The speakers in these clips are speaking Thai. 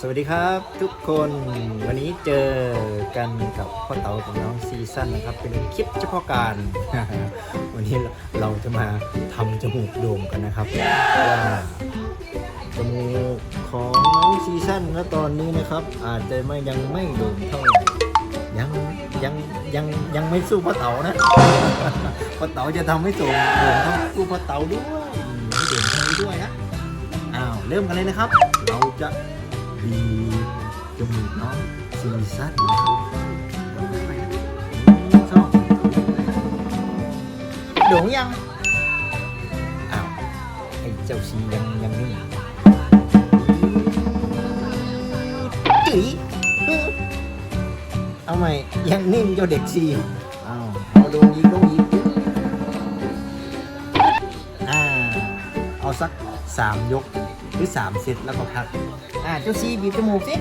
สวัสดีครับทุกคนวันนี้เจอกันกับพ่อเต๋ากับน้องซีซั่นนะครับ เป็นคลิปเฉพาะการ วันนี้เราจะมาทำจมูกโด่งกันนะครับว่าจมูกของน้องซีซั่นณตอนนี้นะครับ อาจจะไม่ยังไม่โด่งเท่าไหร่ยังยังยังยังไม่สู้พ่อเต๋านะพ่อเต๋าจะทำให้โด่งโด่งเท่าสู้พ่อเต๋าด้วยอืมให้โด่งเท่านี้ด้วยนะอ้าวเริ่มกันเลยนะครับ เราจะ บีจมูกน้องซีซั่นชอบโด่งยัง อ้าว ไอ้เจ้าซียังยังนิ่งจุ๋ยเอาใหม่ ยังนิ่งเจ้าเด็กซีอ้าวเอาโดนอีกโดนอีกอ่า เอาสักสามยก หรือสามเซตแล้วก็พัก อ่าเจ้าซีบีบจมูกสิ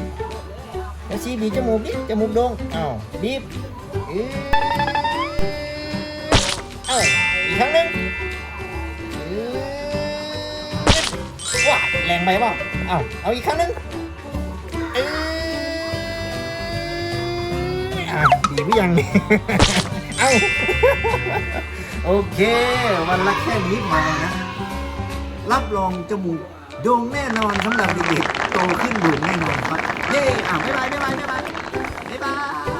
เจ้าซีบีบจมูกดิจมูกโด่งอ้าวบีบอือเอ้าอีกครั้งหนึงอื้อว้าแรงไปเปล่าเอ้าเอาอีกครั้งหนึงอื้ออะบีบหรือยังเอ้าโอเค วันละแค่นี้พอนะ รับรองจมูก โด่งแน่นอนสำหรับเด็กๆโตขึ้นโด่งแน่นอนครับเย้อะบ๊ายบายบ๊ายบายบ๊ายบายบ๊ายบาย